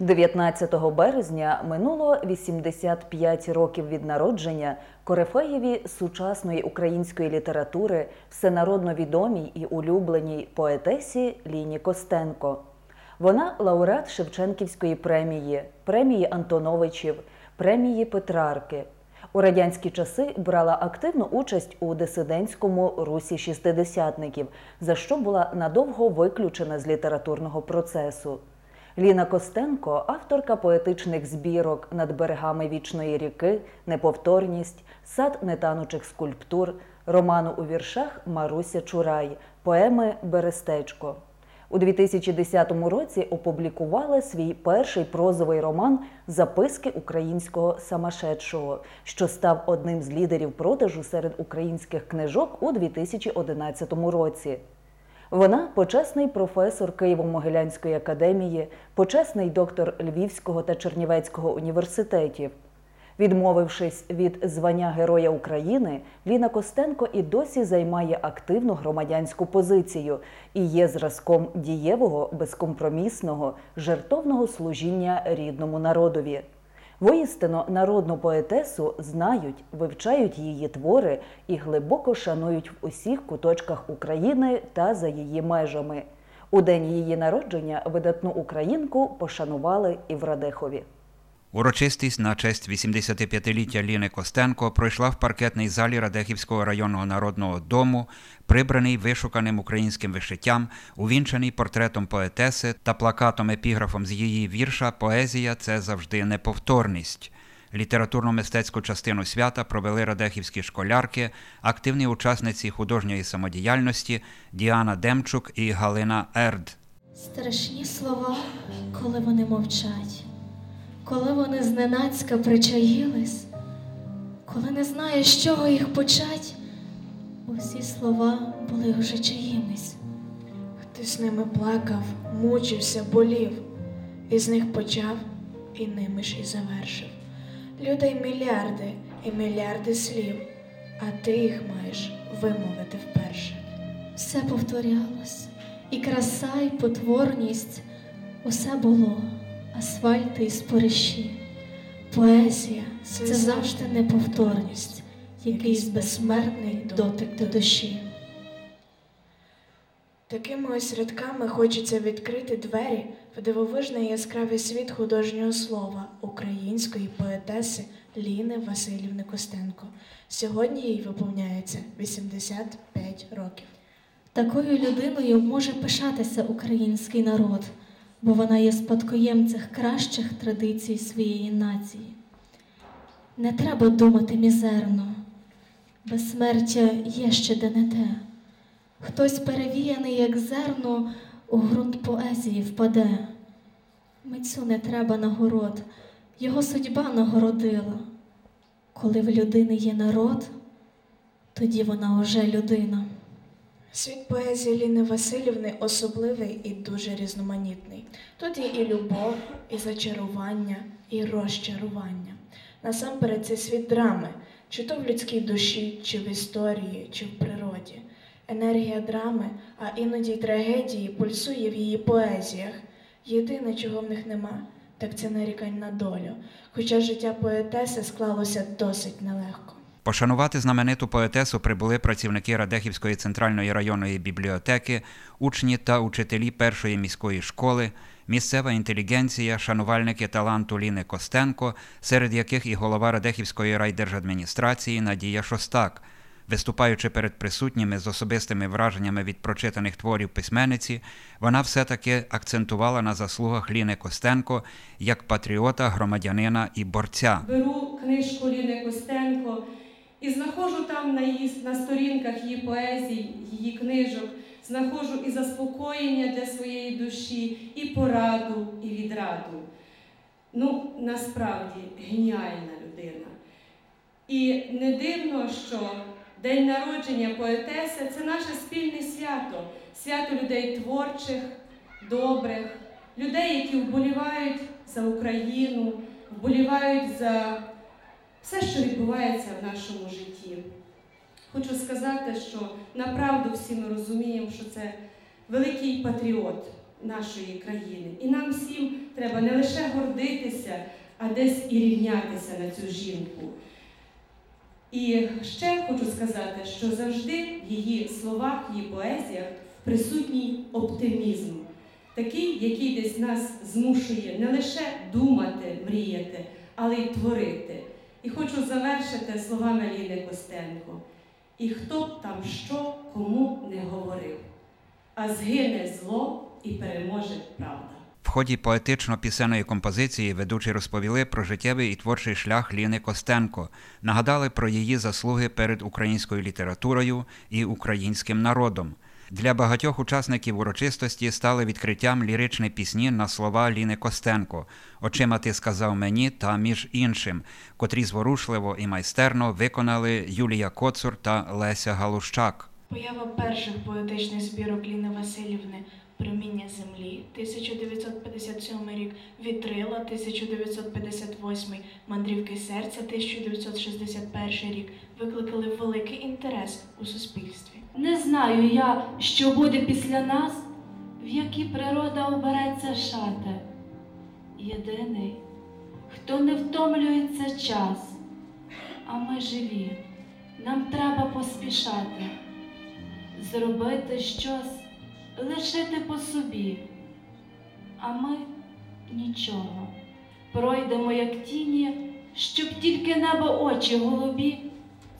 19 березня минуло 85 років від народження корифеєві сучасної української літератури, всенародно відомій і улюбленій поетесі Ліні Костенко. Вона лауреат Шевченківської премії, премії Антоновичів, премії Петрарки. У радянські часи брала активну участь у дисидентському русі шістидесятників, за що була надовго виключена з літературного процесу. Ліна Костенко, авторка поетичних збірок над берегами вічної ріки, неповторність, сад нетанучих скульптур, роману у віршах Маруся Чурай, поеми Берестечко. У 2010 році опублікувала свій перший прозовий роман Записки українського самошедшого, що став одним з лідерів продажу серед українських книжок у 2011 році. Вона почесний професор Києво-Могилянської академії, почесний доктор Львівського та Чернівецького університетів. Відмовившись від звання Героя України, Ліна Костенко і досі займає активну громадянську позицію і є зразком дієвого, безкомпромісного, жертовного служіння рідному народові. Воістину народну поетесу знають, вивчають її твори і глибоко шанують в усіх куточках України та за її межами. У день її народження видатну українку пошанували і в Радехові. Урочистість на честь 85-ліття Ліни Костенко пройшла в паркетній залі Радехівського районного народного дому, прибраний вишуканим українським вишиттям, увінчаний портретом поетеси та плакатом епіграфом з її вірша Поезія це завжди неповторність. Літературно-мистецьку частину свята провели радехівські школярки, активні учасниці художньої самодіяльності Діана Демчук і Галина Ерд. Страшні слова, коли вони мовчать, коли вони зненацька причаїлись, коли не знаєш, з чого їх почать, усі слова були вже чиїмись. Хтось ними плакав, мучився, болів, і з них почав, і ними ж і завершив. Людей мільярди і мільярди слів, а ти їх маєш вимовити вперше. Все повторялось, і краса, і потворність, усе було, асфальти і спориші. Поезія це завжди неповторність, якийсь безсмертний дотик до душі. Такими ось рядками хочеться відкрити двері в дивовижний яскравий світ художнього слова української поетеси Ліни Васильівни Костенко. Сьогодні їй виповняється 85 років. Такою людиною може пишатися український народ, бо вона є спадкоємцем кращих традицій своєї нації. Не треба думати мізерно, безсмертя є ще де не те. Хтось перевіяний, як зерно, у ґрунт поезії впаде. Митцю не треба нагород, його судьба нагородила. Коли в людини є народ, тоді вона уже людина. Світ поезії Ліни Васильівни особливий і дуже різноманітний. Тут є і любов, і зачарування, і розчарування. Насамперед це світ драми, чи то в людській душі, чи в історії, чи в природі. Енергія драми, а іноді й трагедії пульсує в її поезіях. Єдине, чого в них нема, так це нарікань на долю. Хоча життя поетеси склалося досить нелегко. Пошанувати знамениту поетесу прибули працівники Радехівської центральної районної бібліотеки, учні та учителі першої міської школи, місцева інтелігенція, шанувальники таланту Ліни Костенко, серед яких і голова Радехівської райдержадміністрації Надія Шостак. Виступаючи перед присутніми з особистими враженнями від прочитаних творів письменниці, вона все-таки акцентувала на заслугах Ліни Костенко як патріота, громадянина і борця. беру книжку Ліни Костенко і знаходжу там на, її, на сторінках її поезій, її книжок, знаходжу і заспокоєння для своєї душі, і пораду, і відраду. Ну, насправді геніальна людина. І не дивно, що день народження поетеси це наше спільне свято, свято людей творчих, добрих, людей, які вболівають за Україну, вболівають за все, що відбувається в нашому житті. Хочу сказати, що направду всі ми розуміємо, що це великий патріот нашої країни. І нам всім треба не лише гордитися, а десь і рівнятися на цю жінку. І ще хочу сказати, що завжди в її словах, в її поезіях присутній оптимізм, такий, який десь нас змушує не лише думати, мріяти, але й творити. І хочу завершити словами Ліни Костенко. І хто б там що кому не говорив, а згине зло і переможе правда. В ході поетично-пісенної композиції ведучі розповіли про життєвий і творчий шлях Ліни Костенко, нагадали про її заслуги перед українською літературою і українським народом. Для багатьох учасників урочистості стали відкриттям ліричні пісні на слова Ліни Костенко Очима ти сказав мені та між іншим, котрі зворушливо і майстерно виконали Юлія Коцур та Леся Галущак. Поява перших поетичних збірок Ліни Васильівни Проміння землі 1957 рік, Вітрила 1958, Мандрівки серця 1961 рік. Викликали великий інтерес у суспільстві. Не знаю я, що буде після нас, в які природа обереться шати. Єдиний, хто не втомлюється час, а ми живі, нам треба поспішати, зробити щось, лишити по собі, а ми нічого. Пройдемо, як тіні, щоб тільки небо очі голубі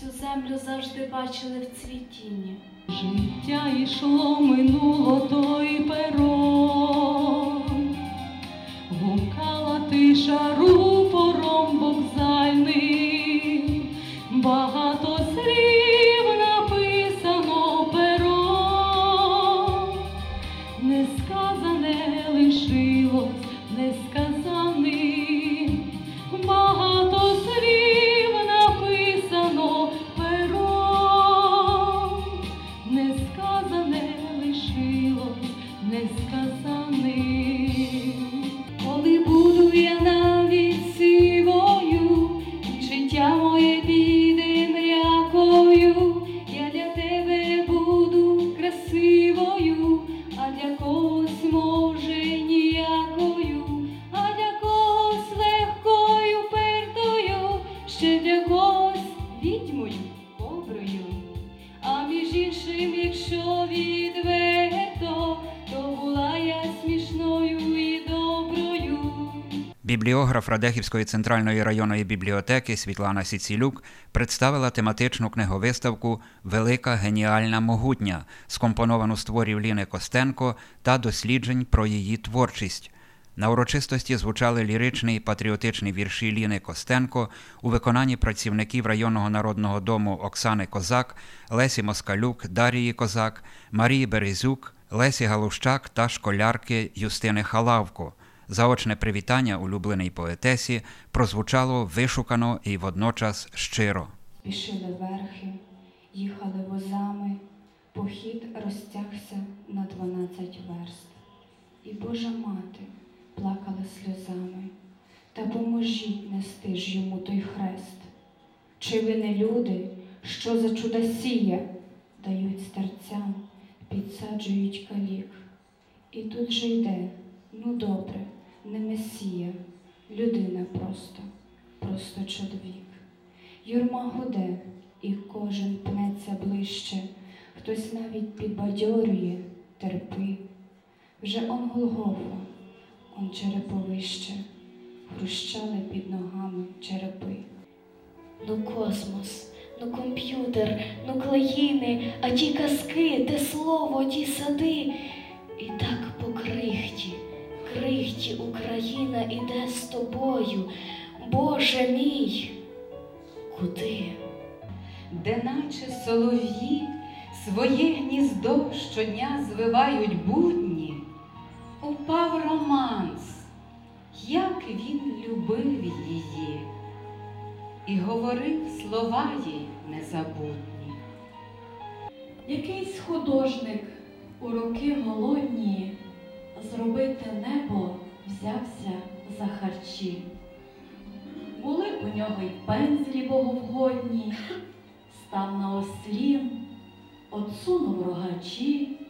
цю землю завжди бачили в цвітінні. Життя йшло минуло той перон, гукала тиша рупором вокзальним, Бібліограф Радехівської центральної районної бібліотеки Світлана Сіцілюк представила тематичну книговиставку Велика геніальна могутня, скомпоновану з творів Ліни Костенко та досліджень про її творчість. На урочистості звучали ліричні і патріотичні вірші Ліни Костенко у виконанні працівників районного народного дому Оксани Козак, Лесі Москалюк, Дарії Козак, Марії Березюк, Лесі Галущак та школярки Юстини Халавко. Заочне привітання улюбленій поетесі прозвучало вишукано і водночас щиро. Пішили верхи, їхали возами, похід розтягся на дванадцять верст. І Божа мати плакала сльозами, та поможіть нести ж йому той хрест. Чи ви не люди, що за чудосія дають старцям, підсаджують калік? І тут же йде, ну добре, не месія, людина просто, просто чоловік. Юрма гуде, і кожен пнеться ближче, хтось навіть підбадьорює, терпи. Вже он Голгофа, он череповище, хрущали під ногами черепи. Ну космос, ну комп'ютер, ну клеїни, а ті казки, те слово, ті сади. І так крихті Україна іде з тобою. Боже мій, куди? де наче солов'ї своє гніздо щодня звивають будні, упав романс, як він любив її, і говорив слова їй незабутні. Якийсь художник у роки голодні зробити небо взявся за харчі. Були у нього й пензлі боговгодні, став на ослін, отсунув рогачі.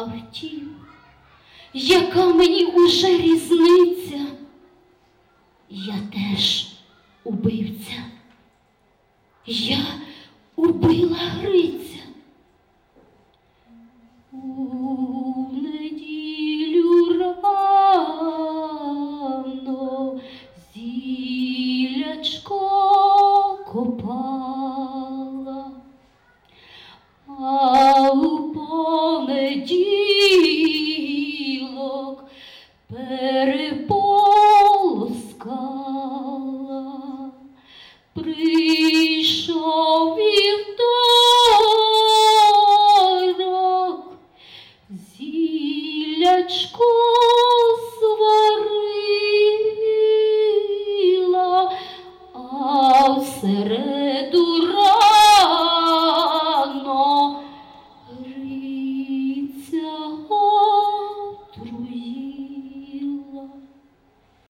А втім, яка мені уже різниця? Я теж убивця. Я убила Гриця. У неділю рано зілячко копала,